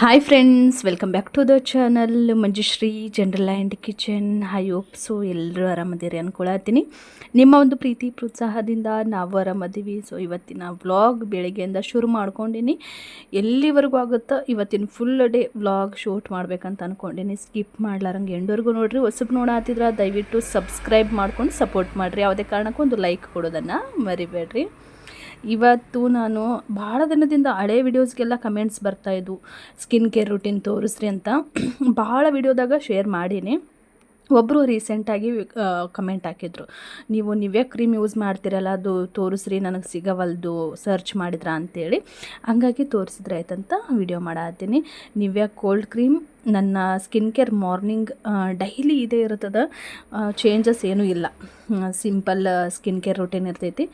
Hi friends welcome back to the channel Manjushree general and kitchen hi hopes ಎಲ್ಲರೂ ಆರಾಮದಿರಿ ಅನ್ಕೊಳತ್ತೀನಿ ನಿಮ್ಮ ಒಂದು ಪ್ರೀತಿ, ಪ್ರೋತ್ಸಾಹದಿಂದ ನಾವು ಆರಾಮದೀವಿ. ಸೊ ಇವತ್ತಿನ ವ್ಲಾಗ್ ಬೆಳಗ್ಗೆಯಿಂದ ಶುರು ಮಾಡ್ಕೊಂಡಿನಿ. ಎಲ್ಲಿವರೆಗೂ ಆಗುತ್ತೋ, ಇವತ್ತಿನ ಫುಲ್ ಡೇ ವ್ಲಾಗ್ ಶೂಟ್ ಮಾಡ್ಬೇಕಂತ ಅಂದ್ಕೊಂಡಿನಿ ಸ್ಕಿಪ್ ಮಾಡ್ಲಾರಂಗೆ ಎಂಡವರೆಗೂ ನೋಡಿರಿ ಹೊಸಬ್ ನೋಡಾತಿದ್ರೆ ದಯವಿಟ್ಟು ಸಬ್ಸ್ಕ್ರೈಬ್ ಮಾಡ್ಕೊಂಡು ಸಪೋರ್ಟ್ ಮಾಡಿರಿ. ಯಾವುದೇ ಕಾರಣಕ್ಕೂ ಒಂದು ಲೈಕ್ ಕೊಡೋದನ್ನು ಮರಿಬೇಡ್ರಿ. ಇವತ್ತು ನಾನು ಭಾಳ ದಿನದಿಂದ ಹಳೆ ವಿಡಿಯೋಸ್ಗೆಲ್ಲ ಕಮೆಂಟ್ಸ್ ಬರ್ತಾಯಿದ್ವು ಸ್ಕಿನ್ ಕೇರ್ ರುಟೀನ್ ತೋರಿಸ್ರಿ ಅಂತ. ಭಾಳ ವಿಡಿಯೋದಾಗ ಶೇರ್ ಮಾಡೀನಿ. ಒಬ್ಬರು ರೀಸೆಂಟಾಗಿ ಕಮೆಂಟ್ ಹಾಕಿದ್ರು. ನೀವು ನಿವ್ಯ ಕ್ರೀಮ್ ಯೂಸ್ ಮಾಡ್ತೀರಲ್ಲ, ಅದು ತೋರಿಸ್ರಿ, ನನಗೆ ಸಿಗವಲ್ದು ಸರ್ಚ್ ಮಾಡಿದ್ರ ಅಂತೇಳಿ. ಹಂಗಾಗಿ ತೋರಿಸಿದ್ರೆ ಆಯ್ತಂತ ವಿಡಿಯೋ ಮಾಡತ್ತೀನಿ. ನಿವ್ಯಾ ಕೋಲ್ಡ್ ಕ್ರೀಮ್ ನನ್ನ ಸ್ಕಿನ್ ಕೇರ್ ಮಾರ್ನಿಂಗ್ ಡೈಲಿ ಇದೇ ಇರ್ತದೆ ಚೇಂಜಸ್ ಏನೂ ಇಲ್ಲ. ಸಿಂಪಲ್ ಸ್ಕಿನ್ ಕೇರ್ ರುಟೀನ್ ಇರ್ತೈತಿ.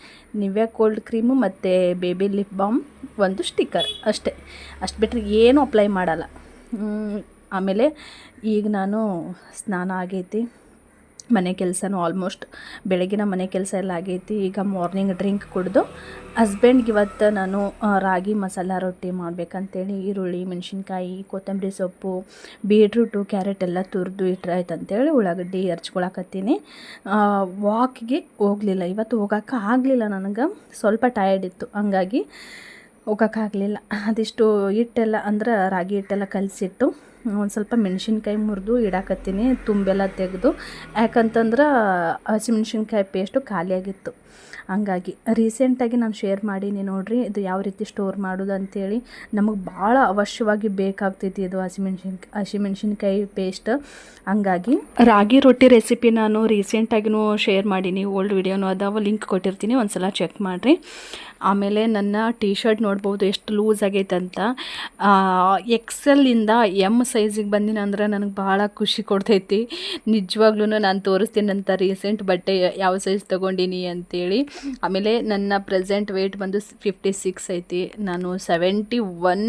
ನಿವ್ಯಾ ಕೋಲ್ಡ್ ಕ್ರೀಮು ಮತ್ತು ಬೇಬಿ ಲಿಪ್ ಬಾಮ್ ಒಂದು ಸ್ಟಿಕ್ಕರ್ ಅಷ್ಟೇ. ಅಷ್ಟು ಬಿಟ್ಟರೆ ಏನೂ ಅಪ್ಲೈ ಮಾಡಲ್ಲ. ಆಮೇಲೆ ಈಗ ನಾನು ಸ್ನಾನ ಆಗೈತಿ. ಮನೆ ಕೆಲಸನೂ ಆಲ್ಮೋಸ್ಟ್ ಬೆಳಗಿನ ಮನೆ ಕೆಲಸ ಎಲ್ಲ ಆಗೈತಿ. ಈಗ ಮಾರ್ನಿಂಗ್ ಡ್ರಿಂಕ್ ಕುಡಿದು ಹಸ್ಬೆಂಡ್ಗೆ ಇವತ್ತು ನಾನು ರಾಗಿ ಮಸಾಲ ರೊಟ್ಟಿ ಮಾಡಬೇಕಂತೇಳಿ ಈರುಳ್ಳಿ, ಮೆಣಸಿನ್ಕಾಯಿ, ಕೊತ್ತಂಬರಿ ಸೊಪ್ಪು ಬೀಟ್ರೂಟು ಕ್ಯಾರೆಟ್ ಎಲ್ಲ ತುರಿದು ಇಟ್ರೆ ಆಯ್ತು ಅಂತೇಳಿ ಉಳ್ಳಾಗಡ್ಡಿ ಹರ್ಚ್ಕೊಳಕತ್ತೀನಿ ವಾಕ್ಗೆ ಹೋಗಲಿಲ್ಲ. ಇವತ್ತು ಹೋಗೋಕೆ ಆಗಲಿಲ್ಲ ನನಗೆ. ಸ್ವಲ್ಪ ಟಯರ್ಡ್ ಇತ್ತು. ಹಂಗಾಗಿ ಹೋಗೋಕ್ಕಾಗಲಿಲ್ಲ ಅದಿಷ್ಟು ಹಿಟ್ಟೆಲ್ಲ ಅಂದ್ರೆ ರಾಗಿ ಹಿಟ್ಟೆಲ್ಲ ಕಲಸಿಟ್ಟು ಒಂದು ಸ್ವಲ್ಪ ಮೆಣಸಿನ್ಕಾಯಿ ಮುರಿದು ಇಡಾಕತ್ತೀನಿ, ತುಂಬೆಲ್ಲ ತೆಗೆದು. ಯಾಕಂತಂದ್ರೆ ಹಸಿಮೆಣ್ಸಿನ್ಕಾಯಿ ಪೇಸ್ಟು ಖಾಲಿಯಾಗಿತ್ತು. ಹಂಗಾಗಿ ರೀಸೆಂಟಾಗಿ ನಾನು ಶೇರ್ ಮಾಡೀನಿ ನೋಡಿರಿ, ಇದು ಯಾವ ರೀತಿ ಸ್ಟೋರ್ ಮಾಡೋದು ಅಂತೇಳಿ. ನಮಗೆ ಭಾಳ ಅವಶ್ಯವಾಗಿ ಬೇಕಾಗ್ತೈತಿ ಇದು ಹಸಿಮೆಣ್ಸಿನ್ ಹಸಿಮೆಣ್ಸಿನ್ಕಾಯಿ ಪೇಸ್ಟ್ ಹಂಗಾಗಿ ರಾಗಿ ರೊಟ್ಟಿ ರೆಸಿಪಿ ನಾನು ರೀಸೆಂಟಾಗಿನೂ ಶೇರ್ ಮಾಡೀನಿ ಓಲ್ಡ್ ವಿಡಿಯೋನು ಅದಾವ ಲಿಂಕ್ ಕೊಟ್ಟಿರ್ತೀನಿ ಒಂದು ಸಲ ಚೆಕ್ ಮಾಡಿರಿ. ಆಮೇಲೆ ನನ್ನ ಟೀ ಶರ್ಟ್ ನೋಡ್ಬೋದು, ಎಷ್ಟು ಲೂಸ್ ಆಗೈತೆ ಅಂತ ಎಕ್ಸೆಲ್ಲಿಂದ ಎಂ ಸೈಜಿಗೆ ಬಂದಿನ ಅಂದ್ರೆ ನನಗೆ ಭಾಳ ಖುಷಿ ಕೊಡ್ತೈತಿ. ನಿಜವಾಗ್ಲೂ ನಾನು ತೋರಿಸ್ತೀನಿ ಅಂತ ರೀಸೆಂಟ್ ಬಟ್ಟೆ ಯಾವ ಸೈಜ್ ತೊಗೊಂಡಿನಿ ಅಂತೇಳಿ. ಆಮೇಲೆ ನನ್ನ ಪ್ರೆಸೆಂಟ್ ವೆಯ್ಟ್ ಬಂದು ಫಿಫ್ಟಿ ಸಿಕ್ಸ್ ಐತಿ. ನಾನು ಸೆವೆಂಟಿ ಒನ್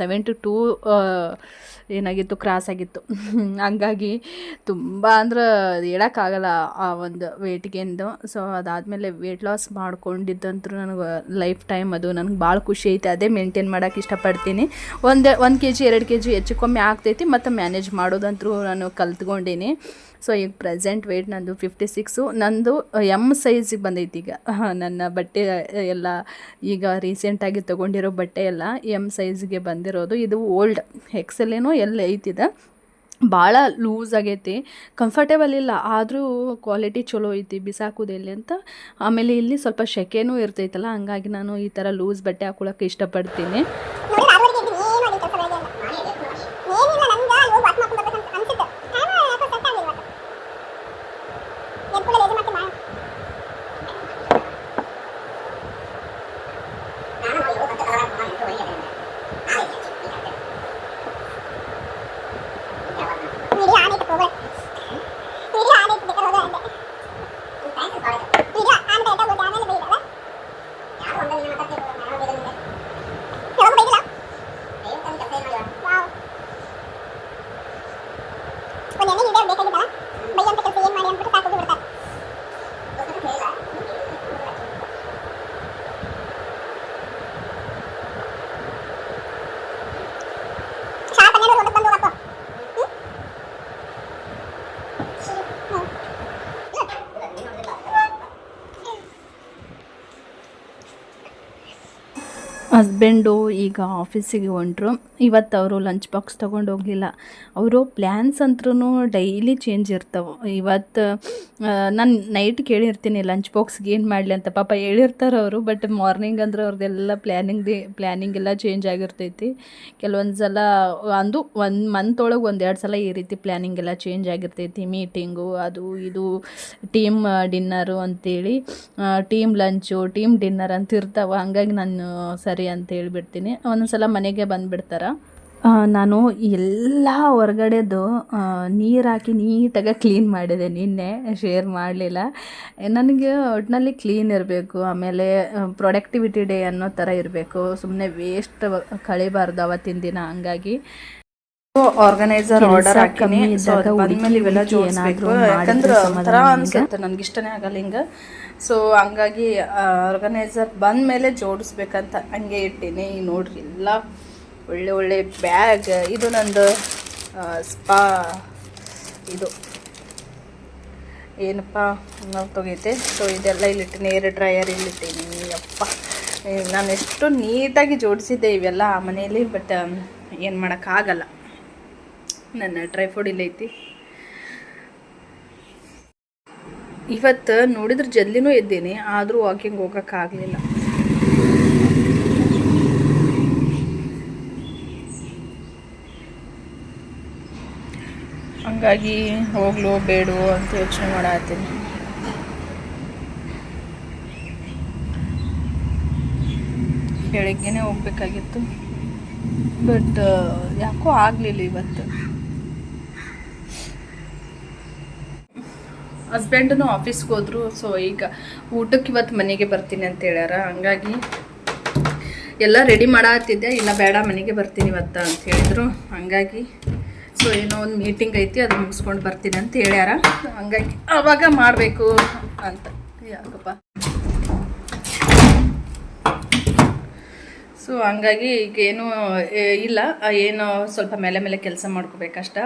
ಸೆವೆಂಟಿ ಟೂ ಏನಾಗಿತ್ತು ಕ್ರಾಸ್ ಆಗಿತ್ತು. ಹಂಗಾಗಿ ತುಂಬ ಅಂದ್ರೆ ಹೇಳೋಕ್ಕಾಗಲ್ಲ ಆ ಒಂದು ವೆಯ್ಟ್ಗೆಂದು ಸೊ ಅದಾದಮೇಲೆ ವೆಯ್ಟ್ ಲಾಸ್ ಮಾಡ್ಕೊಂಡಿದ್ದಂತೂ ನನಗೆ ಲೈಫ್ ಟೈಮ್ ಅದು. ನನಗೆ ಭಾಳ ಖುಷಿ ಐತೆ. ಅದೇ ಮೇಂಟೈನ್ ಮಾಡೋಕೆ ಇಷ್ಟಪಡ್ತೀನಿ. ಒಂದು ಒಂದು ಕೆ ಜಿ ಎರಡು ಕೆ ಜಿ ಹೆಚ್ಚು ಕಮ್ಮಿ ಆಗ್ತೈತಿ ಮತ್ತು ಮ್ಯಾನೇಜ್ ಮಾಡೋದಂತೂ ನಾನು ಕಲ್ತ್ಕೊಂಡೇನಿ ಸೊ ಈಗ ಪ್ರೆಸೆಂಟ್ ವೆಯ್ಟ್ ನಂದು ಫಿಫ್ಟಿ ಸಿಕ್ಸು ನಂದು ಎಂ ಸೈಜಿಗೆ ಬಂದೈತಿ ಈಗ. ನನ್ನ ಬಟ್ಟೆ, ಎಲ್ಲ ಈಗ ರೀಸೆಂಟಾಗಿ ತೊಗೊಂಡಿರೋ ಬಟ್ಟೆ ಎಲ್ಲ ಎಂ ಸೈಜ್ಗೆ ಬಂದಿರೋದು. ಇದು ಓಲ್ಡ್ ಎಕ್ಸೆಲ್ಲೇನೋ ಎಲ್ಲ ಐತಿದೆ ಭಾಳ ಲೂಸ್ ಆಗೈತಿ. ಕಂಫರ್ಟೇಬಲ್ ಇಲ್ಲ, ಆದರೂ ಕ್ವಾಲಿಟಿ ಚಲೋ ಐತಿ ಬಿಸಾಕೋದೆಲ್ಲಿ ಅಂತ. ಆಮೇಲೆ ಇಲ್ಲಿ ಸ್ವಲ್ಪ ಶೆಕೆನೂ ಇರ್ತೈತಲ್ಲ, ಹಂಗಾಗಿ ನಾನು ಈ ಥರ ಲೂಸ್ ಬಟ್ಟೆ ಹಾಕೊಳಕ್ಕೆ ಇಷ್ಟಪಡ್ತೀನಿ. az ಹಸ್ಬೆಂಡು ಈಗ ಆಫೀಸಿಗೆ ಹೊಂಟರು. ಇವತ್ತು ಅವರು ಲಂಚ್ ಬಾಕ್ಸ್ ತೊಗೊಂಡು ಹೋಗಲಿಲ್ಲ. ಅವರು ಪ್ಲ್ಯಾನ್ಸ್ ಅಂತೂ ಡೈಲಿ ಚೇಂಜ್ ಇರ್ತಾವೆ. ಇವತ್ತು ನಾನು ನೈಟ್ ಕೇಳಿರ್ತೀನಿ ಲಂಚ್ ಬಾಕ್ಸ್ಗೆ ಏನು ಮಾಡಲಿ ಅಂತ ಪಾಪ ಹೇಳಿರ್ತಾರೆ ಅವರು ಬಟ್ ಮಾರ್ನಿಂಗ್ ಅಂದ್ರೆ ಅವ್ರದ್ದೆಲ್ಲ ಪ್ಲ್ಯಾನಿಂಗ್ ಪ್ಲ್ಯಾನಿಂಗ್ ಎಲ್ಲ ಚೇಂಜ್ ಆಗಿರ್ತೈತಿ. ಕೆಲವೊಂದು ಸಲ ಅಂದು ಒಂದು ಮಂತ್ ಒಳಗೆ ಒಂದೆರಡು ಸಲ ಈ ರೀತಿ ಪ್ಲ್ಯಾನಿಂಗ್ ಎಲ್ಲ ಚೇಂಜ್ ಆಗಿರ್ತೈತಿ. ಮೀಟಿಂಗು ಅದು ಇದು ಟೀಮ್ ಡಿನ್ನರು ಅಂತೇಳಿ ಟೀಮ್ ಲಂಚು ಟೀಮ್ ಡಿನ್ನರ್ ಅಂತ ಇರ್ತಾವೆ ಹಂಗಾಗಿ ನಾನು ಸರಿ ಅಂತ ಹೇಳ್ಬಿಡ್ತೀನಿ. ಒಂದೊಂದ್ಸಲ ಮನೆಗೆ ಬಂದುಬಿಡ್ತಾರೆ. ನಾನು ಎಲ್ಲ ಹೊರಗಡೆದು ನೀರು ಹಾಕಿ ನೀಟಾಗಿ ಕ್ಲೀನ್ ಮಾಡಿದೆ ನಿನ್ನೆ ಶೇರ್ ಮಾಡಲಿಲ್ಲ. ನನಗೆ ಒಟ್ಟಿನಲ್ಲಿ ಕ್ಲೀನ್ ಇರಬೇಕು ಆಮೇಲೆ ಪ್ರೊಡಕ್ಟಿವಿಟಿ ಡೇ ಅನ್ನೋ ಥರ ಇರಬೇಕು. ಸುಮ್ಮನೆ ವೇಸ್ಟ್ ಕಳಿಬಾರ್ದು ಅವತ್ತಿನ ದಿನ ಹಂಗಾಗಿ. ಆರ್ಗನೈಸರ್ ಆರ್ಡರ್ ಹಾಕಿನಿ. ಕಮ್ಮಿ ಸೊ ಇದ್ದಾಗ ಬಂದ್ಮೇಲೆ ಇವೆಲ್ಲ ಜೋಡಿಸ್ಬೇಕು. ಯಾಕಂದ್ರೆ ಒಂಥರ ಅನ್ಸುತ್ತೆ. ನನಗೆ ಇಷ್ಟನೇ ಆಗಲ್ಲ ಹಿಂಗೆ. ಸೊ ಹಂಗಾಗಿ ಆರ್ಗನೈಸರ್ ಬಂದಮೇಲೆ ಜೋಡಿಸ್ಬೇಕಂತ ಹಂಗೆ ಇಟ್ಟೀನಿ. ನೋಡ್ರಿ, ಎಲ್ಲ ಒಳ್ಳೆ ಒಳ್ಳೆ ಬ್ಯಾಗ್, ಇದು ನಂದು ಸ್ಪಾ, ಇದು. ಏನಪ್ಪ ನಾವು ತೊಗೈತೆ? ಸೊ ಇದೆಲ್ಲ ಇಲ್ಲಿಟ್ಟಿನಿ ಏರ್ ಡ್ರೈಯರ್ ಇಲ್ಲಿಟ್ಟೀನಿ. ಅಪ್ಪ ನಾನು ಎಷ್ಟು ನೀಟಾಗಿ ಜೋಡಿಸಿದ್ದೆ ಇವೆಲ್ಲ ಆ ಮನೆಯಲ್ಲಿ, ಬಟ್, ಏನು ಮಾಡೋಕ್ಕಾಗಲ್ಲ. ನನ್ನ ಡ್ರೈ ಫ್ರೂಟ್ ಇಲ್ಲೈತಿ. ಇವತ್ತು ನೋಡಿದ್ರೆ ಜಲ್ದಿನೂ ಇದ್ದೀನಿ, ಆದರೂ ವಾಕಿಂಗ್ ಹೋಗೋಕ್ಕಾಗಲಿಲ್ಲ ಹಂಗಾಗಿ ಹೋಗ್ಲು ಬೇಡು ಅಂತ ಯೋಚನೆ ಮಾಡತ್ತೀನಿ. ಬೆಳಗ್ಗೆನೇ ಹೋಗ್ಬೇಕಾಗಿತ್ತು. ಬಟ್ ಯಾಕೋ ಆಗಲಿಲ್ಲ ಇವತ್ತು. ಹಸ್ಬೆಂಡನು ಆಫೀಸ್ಗೆ ಹೋದ್ರು ಸೊ ಈಗ ಊಟಕ್ಕೆ ಇವತ್ತು ಮನೆಗೆ ಬರ್ತೀನಿ ಅಂತ ಹೇಳ್ಯಾರ. ಹಂಗಾಗಿ ಎಲ್ಲ ರೆಡಿ ಮಾಡತ್ತಿದ್ದೆ ಇಲ್ಲ ಬೇಡ ಮನೆಗೆ ಬರ್ತೀನಿ ಇವತ್ತು ಅಂತ ಹೇಳಿದರು. ಹಂಗಾಗಿ ಸೊ ಏನೋ ಒಂದು ಮೀಟಿಂಗ್ ಐತಿ, ಅದು ಮುಗಿಸ್ಕೊಂಡು ಬರ್ತೀನಿ ಅಂತ ಹೇಳ್ಯಾರ. ಹಂಗಾಗಿ ಅವಾಗ ಮಾಡಬೇಕು ಅಂತ. ಯಾಕಪ್ಪ? ಸೊ ಹಂಗಾಗಿ ಈಗ ಏನು ಇಲ್ಲ ಏನು ಸ್ವಲ್ಪ ಮೇಲೆ ಮೇಲೆ ಕೆಲಸ ಮಾಡ್ಕೋಬೇಕಷ್ಟ.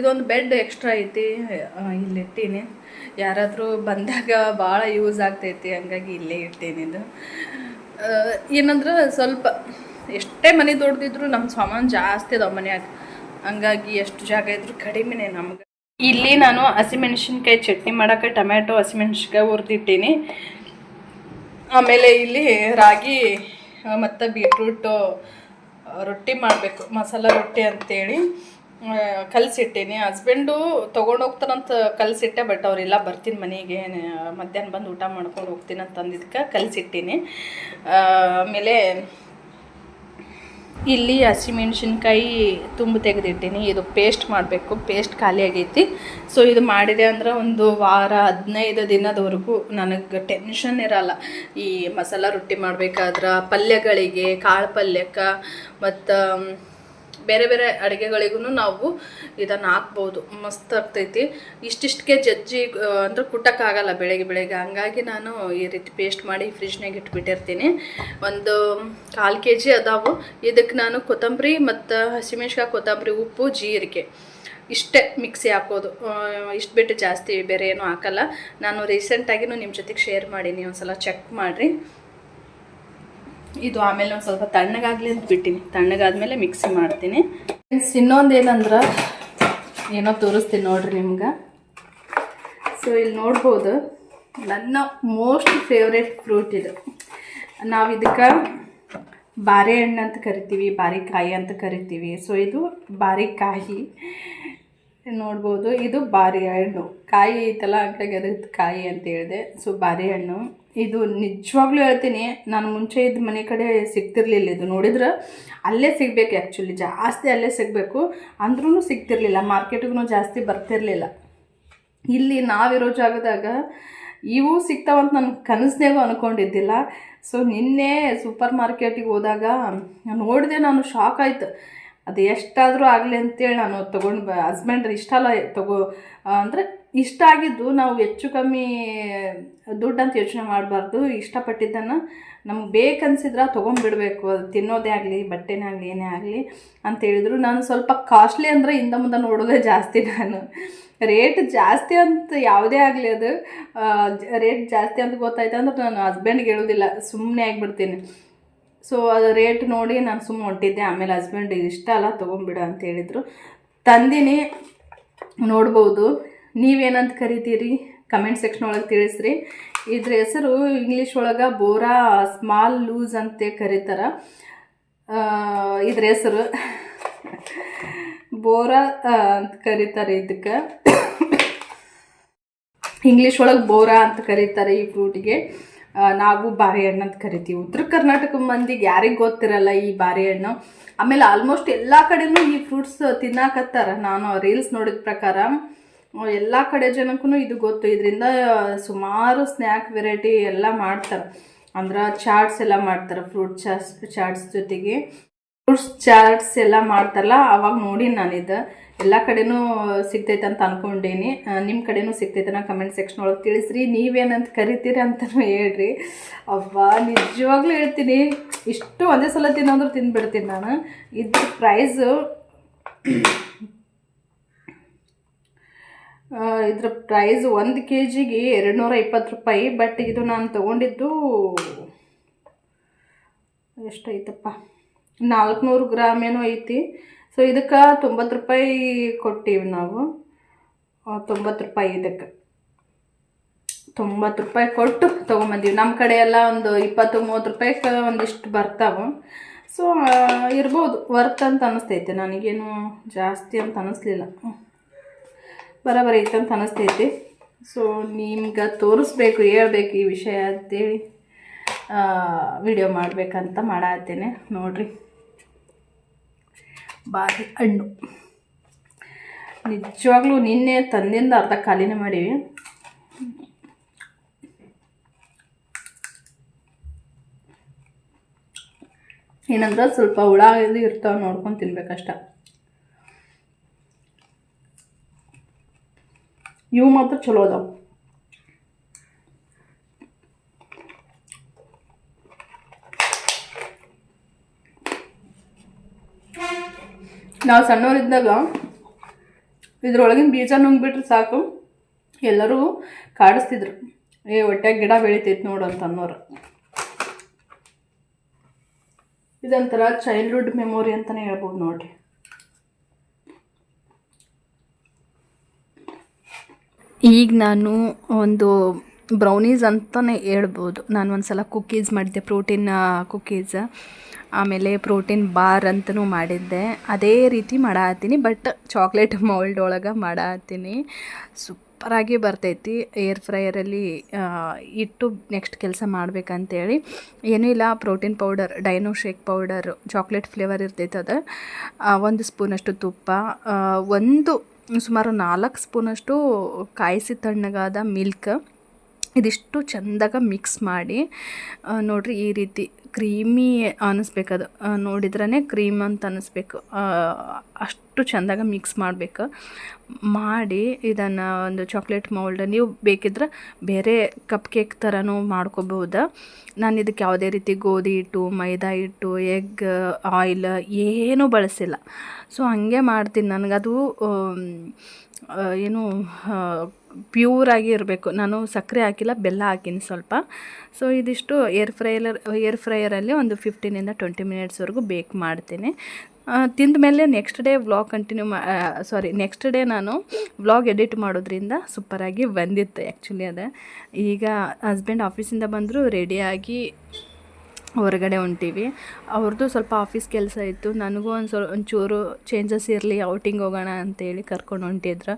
ಇದೊಂದು ಬೆಡ್ ಎಕ್ಸ್ಟ್ರಾ ಐತಿ ಇಲ್ಲಿ ಇಟ್ಟೀನಿ. ಯಾರಾದರೂ ಬಂದಾಗ ಭಾಳ ಯೂಸ್ ಆಗ್ತೈತಿ, ಹಂಗಾಗಿ ಇಲ್ಲೇ ಇಟ್ಟೀನಿ ಇದು. ಏನಂದ್ರೆ ಸ್ವಲ್ಪ, ಎಷ್ಟೇ ಮನೆ ದೊಡ್ಡದಿದ್ರು ನಮ್ಮ ಸಾಮಾನು ಜಾಸ್ತಿ ಅದಾವ ಮನ್ಯಾಗ. ಹಂಗಾಗಿ ಎಷ್ಟು ಜಾಗ ಇದ್ರು ಕಡಿಮೆನೇ ನಮ್ಗೆ. ಇಲ್ಲಿ ನಾನು ಹಸಿಮೆಣಸಿನ್ಕಾಯಿ ಚಟ್ನಿ ಮಾಡೋಕೆ, ಟೊಮ್ಯಾಟೊ ಹಸಿಮೆಣಸಿನ್ಕಾಯಿ ಹುರಿದಿಟ್ಟೀನಿ. ಆಮೇಲೆ ಇಲ್ಲಿ ರಾಗಿ ಮತ್ತು ಬೀಟ್ರೂಟು ರೊಟ್ಟಿ ಮಾಡಬೇಕು, ಮಸಾಲ ರೊಟ್ಟಿ ಅಂತೇಳಿ. ಕಲ್ಸಿಟ್ಟೀನಿ. ಹಸ್ಬೆಂಡು ತೊಗೊಂಡೋಗ್ತಾರಂತ ಕಲಸಿಟ್ಟೆ ಬಟ್ ಅವರೆಲ್ಲ, ಬರ್ತೀನಿ ಮನೆಗೆ ಮಧ್ಯಾಹ್ನ ಬಂದು ಊಟ ಮಾಡ್ಕೊಂಡು ಹೋಗ್ತೀನಿ ಅಂತ ಅಂದಿದ್ದಕ್ಕೆ ಕಲ್ಸಿಟ್ಟೀನಿ ಆಮೇಲೆ ಇಲ್ಲಿ ಹಸಿಮೆಣ್ಸಿನ್ಕಾಯಿ ತುಂಬ ತೆಗೆದಿಟ್ಟೀನಿ. ಇದು ಪೇಸ್ಟ್ ಮಾಡಬೇಕು. ಪೇಸ್ಟ್ ಖಾಲಿ ಆಗೈತಿ. ಸೊ ಇದು ಮಾಡಿದೆ ಅಂದ್ರೆ ಒಂದು ವಾರ, ಹದಿನೈದು ದಿನದವರೆಗೂ ನನಗೆ ಟೆನ್ಷನ್ ಇರಲ್ಲ. ಈ ಮಸಾಲ ರೊಟ್ಟಿ ಮಾಡಬೇಕಾದ್ರೆ ಪಲ್ಯಗಳಿಗೆ, ಕಾಳು ಪಲ್ಯಕ್ಕೆ ಮತ್ತು ಬೇರೆ ಬೇರೆ ಅಡುಗೆಗಳಿಗೂ ನಾವು ಇದನ್ನು ಹಾಕ್ಬೋದು. ಮಸ್ತ್ ಆಗ್ತೈತಿ. ಇಷ್ಟಿಷ್ಟಕ್ಕೆ ಜಜ್ಜಿ ಅಂದ್ರೆ ಕುಟ್ಟಕ್ಕಾಗಲ್ಲ ಬೆಳಗ್ಗೆ ಬೆಳಗ್ಗೆ. ಹಂಗಾಗಿ ನಾನು ಈ ರೀತಿ ಪೇಸ್ಟ್ ಮಾಡಿ ಫ್ರಿಜ್ನಾಗ ಇಟ್ಬಿಟ್ಟಿರ್ತೀನಿ. ಒಂದು ಕಾಲು ಕೆ ಜಿ ಅದಾವು. ಇದಕ್ಕೆ ನಾನು ಕೊತ್ತಂಬರಿ ಮತ್ತು ಹಸಿಮೆಣ್ಸಿಕಾಯಿ ಕೊತ್ತಂಬರಿ ಉಪ್ಪು, ಜೀರಿಗೆ ಇಷ್ಟೇ ಮಿಕ್ಸಿ ಹಾಕೋದು. ಇಷ್ಟು ಬಿಟ್ಟು ಜಾಸ್ತಿ ಬೇರೆ ಏನೂ ಹಾಕಲ್ಲ. ನಾನು ರೀಸೆಂಟಾಗಿನೂ ನಿಮ್ಮ ಜೊತೆಗೆ ಶೇರ್ ಮಾಡೀನಿ. ಒಂದು ಸಲ ಚೆಕ್ ಮಾಡಿರಿ. ಇದು ಆಮೇಲೆ ಒಂದು ಸ್ವಲ್ಪ ತಣ್ಣಗಾಗಲಿ ಅಂತ ಬಿಟ್ಟಿನಿ. ತಣ್ಣಗಾದ್ಮೇಲೆ ಮಿಕ್ಸಿ ಮಾಡ್ತೀನಿ. ಫ್ರೆಂಡ್ಸ್ ಇನ್ನೊಂದು ಏನಂದ್ರೆ ಏನೋ ತೋರಿಸ್ತೀನಿ ನೋಡ್ರಿ ನಿಮ್ಗೆ. ಸೊ ಇಲ್ಲಿ ನೋಡ್ಬೋದು ನನ್ನ ಮೋಸ್ಟ್ ಫೇವ್ರೆಟ್ ಫ್ರೂಟ್ ಇದು. ನಾವು ಇದಕ್ಕೆ ಬಾರೆಹಣ್ಣು ಅಂತ ಕರಿತೀವಿ, ಬಾರಿಕಾಯಿ ಅಂತ ಕರಿತೀವಿ. ಸೊ ಇದು ಬಾರಿಕಾಯಿ. ನೋಡ್ಬೋದು, ಇದು ಬಾರೆಹಣ್ಣು. ಕಾಯಿ ಐತಲ್ಲ, ಹಾಗಾಗಿ ಅದಕ್ಕೆ ಕಾಯಿ ಅಂತ ಹೇಳಿದೆ. ಸೊ ಬಾರೆಹಣ್ಣು. ಇದು ನಿಜವಾಗ್ಲೂ ಹೇಳ್ತೀನಿ, ನಾನು ಮುಂಚೆ ಇದ್ದ ಮನೆ ಕಡೆ ಸಿಗ್ತಿರ್ಲಿಲ್ಲ ಇದು ನೋಡಿದ್ರೆ? ಅಲ್ಲೇ ಸಿಗಬೇಕು ಆ್ಯಕ್ಚುಲಿ ಜಾಸ್ತಿ ಅಲ್ಲೇ ಸಿಗಬೇಕು. ಅಂದ್ರೂ ಸಿಗ್ತಿರ್ಲಿಲ್ಲ, ಮಾರ್ಕೆಟಿಗೂ ಜಾಸ್ತಿ ಬರ್ತಿರ್ಲಿಲ್ಲ. ಇಲ್ಲಿ ನಾವಿರೋ ಜಾಗದಾಗ ಇವು ಸಿಗ್ತಾವಂತ ನನ್ನ ಕನಸ್ನಾಗೂ ಅಂದ್ಕೊಂಡಿದ್ದಿಲ್ಲ ಸೊ ನಿನ್ನೆ ಸೂಪರ್ ಮಾರ್ಕೆಟಿಗೆ ಹೋದಾಗ ನೋಡಿದೆ ನಾನು ಶಾಕ್ ಆಯ್ತು. ಅದು ಎಷ್ಟಾದರೂ ಆಗಲಿ ಅಂತೇಳಿ ನಾನು ತೊಗೊಂಡು ಬ ಹಸ್ಬೆಂಡ್ರಿ ಇಷ್ಟ ಅಲ್ಲ, ತಗೋ, ಅಂದರೆ ಇಷ್ಟ ಆಗಿದ್ದು ನಾವು ಹೆಚ್ಚು ಕಮ್ಮಿ ದುಡ್ಡು ಅಂತ ಯೋಚನೆ ಮಾಡಬಾರ್ದು, ಇಷ್ಟಪಟ್ಟಿದ್ದನ್ನು ನಮ್ಗೆ ಬೇಕನ್ಸಿದ್ರೆ ತೊಗೊಂಡ್ಬಿಡ್ಬೇಕು. ಅದು ತಿನ್ನೋದೇ ಆಗಲಿ, ಬಟ್ಟೆನೇ ಆಗಲಿ, ಏನೇ ಆಗಲಿ ಅಂತ ಹೇಳಿದ್ರು. ನಾನು ಸ್ವಲ್ಪ ಕಾಸ್ಟ್ಲಿ ಅಂದರೆ ಹಿಂದ ಮುಂದೆ ನೋಡೋದೇ ಜಾಸ್ತಿ ನಾನು. ರೇಟ್ ಜಾಸ್ತಿ ಅಂತ ಯಾವುದೇ ಆಗಲಿ ಅದು. ರೇಟ್ ಜಾಸ್ತಿ ಅಂತ ಗೊತ್ತಾಯ್ತು ಅಂದ್ರೆ ನಾನು ಹಸ್ಬೆಂಡ್ಗೆ ಹೇಳೋದಿಲ್ಲ ಸುಮ್ಮನೆ ಆಗಿಬಿಡ್ತೀನಿ. ಸೊ ಅದು ರೇಟ್ ನೋಡಿ ನಾನು ಸುಮ್ಮನೆ ಹೊಂಟಿದ್ದೆ. ಆಮೇಲೆ ಹಸ್ಬೆಂಡ್ ಇಷ್ಟ ಅಲ್ಲ ತೊಗೊಂಬಿಡು ಅಂತ ಹೇಳಿದರು. ತಂದಿನಿ, ನೋಡ್ಬೋದು. ನೀವೇನಂತ ಕರಿತೀರಿ? ಕಮೆಂಟ್ ಸೆಕ್ಷನ್ ಒಳಗೆ ತಿಳಿಸ್ರಿ. ಇದ್ರ ಹೆಸರು ಇಂಗ್ಲೀಷ್ ಒಳಗೆ ಬೋರಾ ಸ್ಮಾಲ್ ಲೂಸ್ ಅಂತ ಕರೀತಾರೆ. ಇದ್ರ ಹೆಸರು ಬೋರಾ ಅಂತ ಕರೀತಾರೆ ಇದಕ್ಕೆ ಇಂಗ್ಲೀಷ್ ಒಳಗೆ ಬೋರಾ ಅಂತ ಕರೀತಾರೆ ಈ ಫ್ರೂಟಿಗೆ ನಾವು ನಾವು ಬಾರೆಹಣ್ಣು ಅಂತ ಕರಿತೀವಿ. ಉತ್ತರ ಕರ್ನಾಟಕ ಮಂದಿಗೆ ಯಾರಿಗೆ ಗೊತ್ತಿರಲ್ಲ ಈ ಬಾರೆಹಣ್ಣು. ಆಮೇಲೆ ಆಲ್ಮೋಸ್ಟ್ ಎಲ್ಲ ಕಡೆನೂ ಈ ಫ್ರೂಟ್ಸ್ ತಿನ್ನಾಕತ್ತಾರ. ನಾನು ರೀಲ್ಸ್ ನೋಡಿದ ಪ್ರಕಾರ. ಎಲ್ಲ ಕಡೆ ಜನಕ್ಕೂ ಇದು ಗೊತ್ತು. ಇದರಿಂದ ಸುಮಾರು ಸ್ನ್ಯಾಕ್ ವೆರೈಟಿ ಎಲ್ಲ ಮಾಡ್ತಾರೆ. ಅಂದ್ರೆ ಚಾಟ್ಸ್ ಎಲ್ಲ ಮಾಡ್ತಾರೆ ಫ್ರೂಟ್ ಚಾಟ್ಸ್ ಚಾಟ್ಸ್ ಜೊತೆಗೆ. ಫ್ರೂಟ್ಸ್ ಚಾಟ್ಸ್ ಎಲ್ಲ ಮಾಡ್ತಾರಲ್ಲ, ಅವಾಗ ನೋಡಿ ನಾನಿದು ಎಲ್ಲ ಕಡೆನೂ ಸಿಗ್ತೈತೆ ಅಂತ ಅನ್ಕೊಂಡೀನಿ. ನಿಮ್ಮ ಕಡೆನೂ ಸಿಗ್ತೈತೆ ಕಮೆಂಟ್ ಸೆಕ್ಷನ್ ಒಳಗೆ ತಿಳಿಸ್ರಿ. ನೀವೇನಂತ ಕರಿತೀರಿ ಅಂತಲೂ ಹೇಳ್ರಿ. ಅವ್ವ, ನಿಜವಾಗ್ಲೂ ಹೇಳ್ತೀನಿ. ಇಷ್ಟು ಒಂದೇ ಸಲ ತಿನ್ನೋದ್ರು ತಿಂದ್ಬಿಡ್ತೀನಿ ನಾನು. ಇದ್ರ ಪ್ರೈಸು ಇದ್ರ ಪ್ರೈಸ್ ಒಂದು ಕೆ ಜಿಗೆ ಎರಡು ನೂರ ಇಪ್ಪತ್ತು ರೂಪಾಯಿ ಬಟ್ ಇದು ನಾನು ತೊಗೊಂಡಿದ್ದು ಎಷ್ಟೈತಪ್ಪ? ನಾಲ್ಕುನೂರು ಗ್ರಾಮ್ ಏನೋ ಐತಿ. ಸೊ ಇದಕ್ಕೆ ತೊಂಬತ್ತು ರೂಪಾಯಿ ಕೊಟ್ಟೀವಿ ನಾವು. ತೊಂಬತ್ತು ರೂಪಾಯಿ ಇದಕ್ಕೆ. ತೊಂಬತ್ತು ರೂಪಾಯಿ ಕೊಟ್ಟು ತೊಗೊಂಬಂದೀವಿ. ನಮ್ಮ ಕಡೆ ಎಲ್ಲ ಒಂದು ಇಪ್ಪತ್ತು, ಮೂವತ್ತು ರೂಪಾಯಿಗೆ ಒಂದಿಷ್ಟು ಬರ್ತಾವೆ. ಸೊ ಇರ್ಬೋದು. ವರ್ತ್ ಅಂತ ಅನ್ನಿಸ್ತೈತೆ ನನಗೇನು ಜಾಸ್ತಿ ಅಂತ ಅನ್ನಿಸ್ಲಿಲ್ಲ ಬರೋಬರಿ ಅಂತ ಅನ್ನಿಸ್ತೈತಿ ಸೊ ನಿಮ್ಗೆ ತೋರಿಸ್ಬೇಕು, ಹೇಳ್ಬೇಕು ಈ ವಿಷಯ ಅಂತೇಳಿ ವಿಡಿಯೋ ಮಾಡಬೇಕಂತ ಮಾಡತ್ತೇನೆ. ನೋಡ್ರಿ. ಬಾರಿ ಹಣ್ಣು. ನಿಜವಾಗ್ಲೂ ನಿನ್ನೆ ತಂದಿಂದ ಅರ್ಧ ಖಾಲಿನೇ ಮಾಡೀವಿ. ಏನಂದ್ರೆ ಸ್ವಲ್ಪ ಹುಳ ಇರ್ತಾವೆ ನೋಡ್ಕೊಂಡು ತಿನ್ಬೇಕಷ್ಟ. ಇವು ಮಾತ್ರ ಚಲೋ ಅದಾವೆ. ನಾವು ಸಣ್ಣವರಿದ್ದಾಗ ಇದ್ರೊಳಗಿನ ಬೀಜ ನುಂಗ್ಬಿಟ್ರೆ ಸಾಕು. ಎಲ್ಲರೂ ಕಾಡಿಸ್ತಿದ್ರು. ಏ ಒಟ್ಟಾಗಿ ಗಿಡ ಬೆಳಿತೈತೆ ನೋಡು ಅಂತ ಅನ್ನೋರು. ಇದೊಂಥರ ಚೈಲ್ಡ್ಹುಡ್ ಮೆಮೊರಿ ಅಂತಲೇ ಹೇಳ್ಬೋದು ನೋಡ್ರಿ. ಈಗ ನಾನು ಒಂದು ಬ್ರೌನೀಸ್ ಅಂತಲೇ ಹೇಳ್ಬೋದು. ನಾನು ಒಂದು ಸಲ ಕುಕ್ಕೀಸ್ ಮಾಡಿದ್ದೆ ಪ್ರೋಟೀನ್ ಕುಕ್ಕೀಸ್ ಆಮೇಲೆ ಪ್ರೋಟೀನ್ ಬಾರ್ ಅಂತಲೂ ಮಾಡಿದ್ದೆ. ಅದೇ ರೀತಿ ಮಾಡಾತೀನಿ ಬಟ್ ಚಾಕ್ಲೇಟ್ ಮೌಲ್ಡ್ ಒಳಗೆ ಮಾಡಾತೀನಿ ಸೂಪರಾಗಿ ಬರ್ತೈತಿ. ಏರ್ ಫ್ರೈಯರಲ್ಲಿ ಇಟ್ಟು ನೆಕ್ಸ್ಟ್ ಕೆಲಸ ಮಾಡ್ಬೇಕಂತೇಳಿ. ಏನೂ ಇಲ್ಲ protein powder Dino shake powder chocolate flavour ಇರ್ತೈತೆ ಅದು. ಒಂದು ಸ್ಪೂನಷ್ಟು ತುಪ್ಪ ಒಂದು ಸುಮಾರು ನಾಲ್ಕು ಸ್ಪೂನಷ್ಟು ಕಾಯಿಸಿ ತಣ್ಣಗಾದ ಮಿಲ್ಕ್ ಇದಿಷ್ಟು ಚೆಂದಾಗ ಮಿಕ್ಸ್ ಮಾಡಿ ನೋಡಿರಿ ಈ ರೀತಿ ಕ್ರೀಮಿ ಅನ್ನಿಸ್ಬೇಕದು ನೋಡಿದ್ರೇ ಕ್ರೀಮ್ ಅಂತ ಅನ್ನಿಸ್ಬೇಕು. ಅಷ್ಟು ಚೆಂದಾಗ ಮಿಕ್ಸ್ ಮಾಡಬೇಕು. ಮಾಡಿ ಇದನ್ನು ಒಂದು ಚಾಕ್ಲೇಟ್ ಮೌಲ್ಡ್ ನೀವು ಬೇಕಿದ್ರೆ ಬೇರೆ ಕಪ್ ಕೇಕ್ ಥರನೂ ಮಾಡ್ಕೋಬಹುದು ನಾನು ಇದಕ್ಕೆ ಯಾವುದೇ ರೀತಿ ಗೋಧಿ ಹಿಟ್ಟು, ಮೈದಾ ಹಿಟ್ಟು, ಎಗ್, ಆಯಿಲ್ ಏನೂ ಬಳಸಿಲ್ಲ. ಸೊ, ಹಂಗೆ ಮಾಡ್ತೀನಿ. ನನಗದು ಏನು ಪ್ಯೂರಾಗಿ ಇರಬೇಕು. ನಾನು ಸಕ್ಕರೆ ಹಾಕಿಲ್ಲ, ಬೆಲ್ಲ ಹಾಕೀನಿ ಸ್ವಲ್ಪ. ಸೊ ಇದಿಷ್ಟು ಏರ್ ಫ್ರೈಯರ್ ಏರ್ ಫ್ರೈಯರಲ್ಲಿ ಒಂದು ಫಿಫ್ಟೀನಿಂದ ಟ್ವೆಂಟಿ ಮಿನಿಟ್ಸ್ವರೆಗೂ ಬೇಕ್ ಮಾಡ್ತೀನಿ. ತಿಂದ ಮೇಲೆ ನೆಕ್ಸ್ಟ್ ಡೇ ವ್ಲಾಗ್ ಕಂಟಿನ್ಯೂ ಮಾ ಸಾರಿ ನೆಕ್ಸ್ಟ್ ಡೇ ನಾನು ವ್ಲಾಗ್ ಎಡಿಟ್ ಮಾಡೋದ್ರಿಂದ ಸೂಪರಾಗಿ ಬಂದಿತ್ತು ಆ್ಯಕ್ಚುಲಿ ಅದು. ಈಗ ಹಸ್ಬೆಂಡ್ ಆಫೀಸಿಂದ ಬಂದರೂ ರೆಡಿಯಾಗಿ ಹೊರಗಡೆ ಹೊಂಟೀವಿ. ಅವ್ರದ್ದು ಸ್ವಲ್ಪ ಆಫೀಸ್ ಕೆಲಸ ಇತ್ತು. ನನಗೂ ಒಂದು ಸ್ವಲ್ಪ ಒಂಚೂರು ಚೇಂಜಸ್ ಇರಲಿ ಔಟಿಂಗ್ ಹೋಗೋಣ ಅಂತೇಳಿ ಕರ್ಕೊಂಡು ಹೊಂಟಿದ್ರು.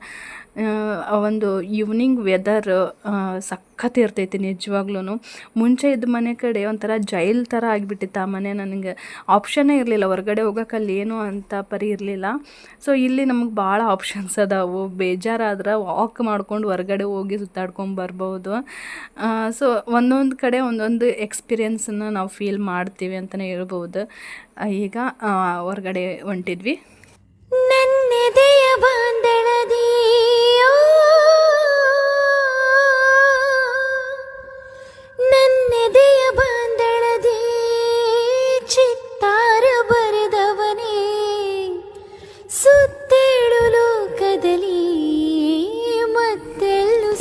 ಒಂದು ಈವ್ನಿಂಗ್ ವೆದರ್ ಸಖತ್ ಇರ್ತೈತಿ ನಿಜವಾಗ್ಲೂ ಮುಂಚೆ ಇದ್ದ ಮನೆ ಕಡೆ ಒಂಥರ ಜೈಲ್ ಥರ ಆಗಿಬಿಟ್ಟಿತ್ತು ಆ ಮನೆ ನನಗೆ. ಆಪ್ಷನ್ನೇ ಇರಲಿಲ್ಲ, ಹೊರಗಡೆ ಹೋಗೋಕ್ಕಲ್ಲಿ ಏನು ಅಂತ ಪರಿ ಇರಲಿಲ್ಲ. ಸೊ ಇಲ್ಲಿ ನಮಗೆ ಭಾಳ ಆಪ್ಷನ್ಸ್ ಅದಾವು. ಬೇಜಾರಾದ್ರೆ ವಾಕ್ ಮಾಡ್ಕೊಂಡು ಹೊರಗಡೆ ಹೋಗಿ ಸುತ್ತಾಡ್ಕೊಂಡು ಬರ್ಬೋದು. ಸೊ ಒಂದೊಂದು ಕಡೆ ಒಂದೊಂದು ಎಕ್ಸ್ಪೀರಿಯನ್ಸನ್ನು ನಾವು ಫೀಲ್ ಮಾಡ್ತೀವಿ ಅಂತಲೇ ಹೇಳ್ಬೋದು. ಈಗ ಹೊರಗಡೆ ಹೊಂಟಿದ್ವಿ. ನನ್ನೆದೆಯ ಬಾಂದಳದಿಯೋ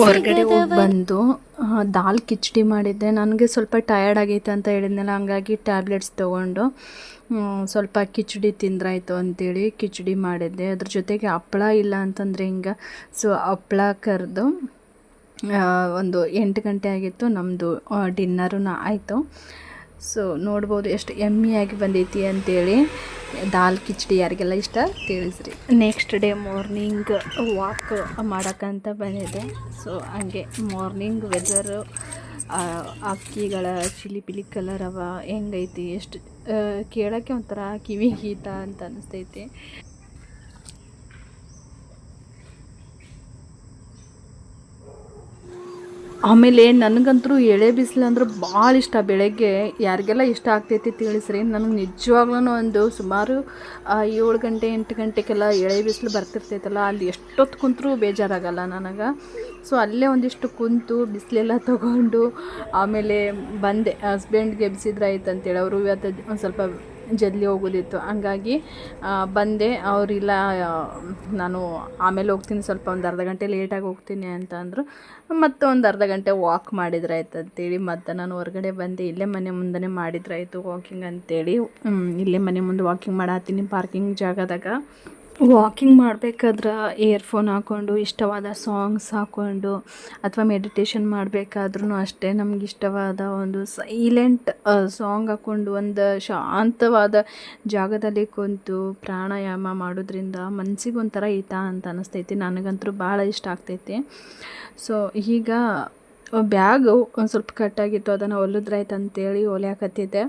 ಹೊರಗಡೆ ಹೋಗಿ ಬಂದು ದಾಲ್ ಕಿಚಡಿ ಮಾಡಿದ್ದೆ. ನನಗೆ ಸ್ವಲ್ಪ ಟಯರ್ಡ್ ಆಗೈತೆ ಅಂತ ಹೇಳಿದ್ನಲ್ಲ ಹಂಗಾಗಿ ಟ್ಯಾಬ್ಲೆಟ್ಸ್ ತೊಗೊಂಡು ಸ್ವಲ್ಪ ಕಿಚಡಿ ತಿಂದ್ರಾಯ್ತು ಅಂತೇಳಿ ಕಿಚಡಿ ಮಾಡಿದ್ದೆ. ಅದ್ರ ಜೊತೆಗೆ ಹಪ್ಪಳ ಇಲ್ಲ ಅಂತಂದರೆ ಹಿಂಗೆ? ಸೊ ಹಪ್ಪಳ ಕರೆದು ಒಂದು ಎಂಟು ಗಂಟೆ ಆಗಿತ್ತು. ನಮ್ಮದು ಡಿನ್ನರೂ ಆಯಿತು. ಸೊ ನೋಡ್ಬೋದು ಎಷ್ಟು ಎಮ್ಮಿಯಾಗಿ ಬಂದೈತಿ ಅಂತೇಳಿ. ದಾಲ್, ಕಿಚಡಿ ಯಾರಿಗೆಲ್ಲ ಇಷ್ಟ ತಿಳಿಸ್ರಿ. ನೆಕ್ಸ್ಟ್ ಡೇ ಮಾರ್ನಿಂಗ್ ವಾಕ್ ಮಾಡೋಕ್ಕಂತ ಬಂದಿದೆ ಸೊ ಹಂಗೆ ಮಾರ್ನಿಂಗ್ ವೆದರು ಅಕ್ಕಿಗಳ ಚಿಲಿ ಪಿಲಿ ಕಲರ್ ಅವ ಹೆಂಗೈತಿ, ಎಷ್ಟು ಕೇಳೋಕ್ಕೆ ಒಂಥರ ಕಿವಿ ಗೀತ ಅಂತ ಅನಿಸ್ತೈತಿ. ಆಮೇಲೆ ನನಗಂತೂ ಎಳೆ ಬಿಸಿಲು ಅಂದ್ರೆ ಭಾಳ ಇಷ್ಟ ಬೆಳಗ್ಗೆ. ಯಾರಿಗೆಲ್ಲ ಇಷ್ಟ ಆಗ್ತೈತಿ ತಿಳಿಸ್ರಿ. ನನಗೆ ನಿಜವಾಗ್ಲೂ ಒಂದು ಸುಮಾರು ಏಳು ಗಂಟೆ, ಎಂಟು ಗಂಟೆಗೆಲ್ಲ ಎಳೆ ಬಿಸಿಲು ಬರ್ತಿರ್ತೈತಲ್ಲ, ಅಲ್ಲಿ ಎಷ್ಟೊತ್ತು ಕುಂತರೂ ಬೇಜಾರಾಗಲ್ಲ ನನಗೆ. ಸೊ, ಅಲ್ಲೇ ಒಂದಿಷ್ಟು ಕುಂತು ಬಿಸಿಲೆಲ್ಲ ತೊಗೊಂಡು, ಆಮೇಲೆ ಬಂದೆ. ಹಸ್ಬೆಂಡ್ಗೆ ಎಬ್ಸಿದ್ರಾಯ್ತು ಅಂತೇಳಿ ಅವರು ಇವತ್ತು ಒಂದು ಸ್ವಲ್ಪ ಜಲ್ದಿ ಹೋಗೋದಿತ್ತು. ಹಂಗಾಗಿ ಬಂದೆ. ಅವರಿಲ್ಲ ನಾನು ಆಮೇಲೆ ಹೋಗ್ತೀನಿ, ಸ್ವಲ್ಪ ಒಂದು ಅರ್ಧ ಗಂಟೆ ಲೇಟಾಗಿ ಹೋಗ್ತೀನಿ ಅಂತ ಅಂದರು. ಮತ್ತು ಒಂದು ಅರ್ಧ ಗಂಟೆ ವಾಕ್ ಮಾಡಿದ್ರಾಯ್ತು ಅಂತೇಳಿ ಮತ್ತು ನಾನು ಹೊರಗಡೆ ಬಂದೆ. ಇಲ್ಲೇ ಮನೆ ಮುಂದೆ ಮಾಡಿದ್ರಾಯಿತು ವಾಕಿಂಗ್ ಅಂತೇಳಿ. ಇಲ್ಲೇ ಮನೆ ಮುಂದೆ ವಾಕಿಂಗ್ ಮಾಡತ್ತೀನಿ ಪಾರ್ಕಿಂಗ್ ಜಾಗದಾಗ. ವಾಕಿಂಗ್ ಮಾಡಬೇಕಾದ್ರೆ ಇಯರ್ಫೋನ್ ಹಾಕ್ಕೊಂಡು ಇಷ್ಟವಾದ ಸಾಂಗ್ಸ್ ಹಾಕ್ಕೊಂಡು ಅಥವಾ ಮೆಡಿಟೇಷನ್ ಮಾಡಬೇಕಾದ್ರೂ ಅಷ್ಟೇ ನಮ್ಗೆ ಇಷ್ಟವಾದ ಒಂದು ಸೈಲೆಂಟ್ ಸಾಂಗ್ ಹಾಕ್ಕೊಂಡು ಒಂದು ಶಾಂತವಾದ ಜಾಗದಲ್ಲಿ ಕುಂತು ಪ್ರಾಣಾಯಾಮ ಮಾಡೋದ್ರಿಂದ ಮನಸ್ಸಿಗೆ ಒಂಥರ ಹಿತ ಅಂತ ಅನ್ನಿಸ್ತೈತಿ ನನಗಂತೂ ಭಾಳ ಇಷ್ಟ ಆಗ್ತೈತಿ. ಸೊ ಈಗ ಬ್ಯಾಗು ಒಂದು ಸ್ವಲ್ಪ ಕಟ್ಟಾಗಿತ್ತು, ಅದನ್ನು ಹೊಲಿದ್ರಾಯ್ತು ಅಂತೇಳಿ ಹೊಲಿಯಾಕತ್ತಿದ್ದೆ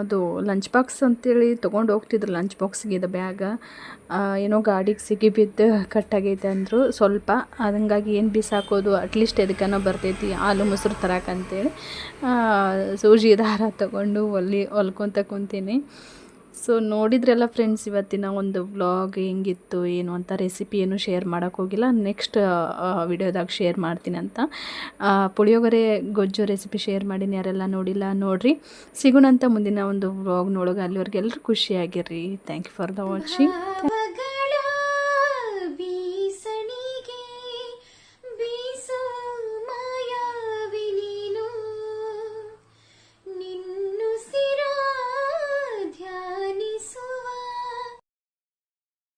ಅದು ಲಂಚ್ ಬಾಕ್ಸ್ ಅಂತೇಳಿ ತೊಗೊಂಡು ಹೋಗ್ತಿದ್ರು ಲಂಚ್ ಬಾಕ್ಸ್ಗೆ ಇದು ಬ್ಯಾಗ. ಏನೋ ಗಾಡಿಗೆ ಸಿಗಿ ಬಿದ್ದು ಕಟ್ಟಾಗೈತೆ ಅಂದರು. ಸ್ವಲ್ಪ, ಅದಂಗಾಗಿ ಏನು ಬಿಸಾಕೋದು ಅಟ್ಲೀಸ್ಟ್ ಎದಕ್ಕನೋ ಬರ್ತೈತಿ, ಹಾಲು ಮೊಸರು ತರಕಂತೇಳಿ ಸೂಜಿ ದಾರ ತಗೊಂಡು ಹೊಲಿ ಹೊಲ್ಕೊತ ಕುಂತೀನಿ. ಸೊ ನೋಡಿದ್ರೆಲ್ಲ ಫ್ರೆಂಡ್ಸ್ ಇವತ್ತಿನ ಒಂದು ವ್ಲಾಗ್ ಹೆಂಗಿತ್ತು, ಏನು ಅಂತ ರೆಸಿಪಿ ಏನು ಶೇರ್ ಮಾಡೋಕ್ಕೆ ಹೋಗಿಲ್ಲ. ನೆಕ್ಸ್ಟ್ ವಿಡಿಯೋದಾಗ ಶೇರ್ ಮಾಡ್ತೀನಿ ಅಂತ. ಪುಳಿಯೋಗರೆ, ಗೊಜ್ಜು ರೆಸಿಪಿ ಶೇರ್ ಮಾಡೀನಿ, ಯಾರೆಲ್ಲ ನೋಡಿಲ್ಲ ನೋಡಿರಿ. ಸಿಗೋಣಂತ ಮುಂದಿನ ಒಂದು ವ್ಲಾಗ್ ನೋಡೋಕೆ ಅಲ್ಲಿವರೆಗೆ ಎಲ್ಲರೂ ಖುಷಿಯಾಗಿರ್ರಿ. Thank you for the watching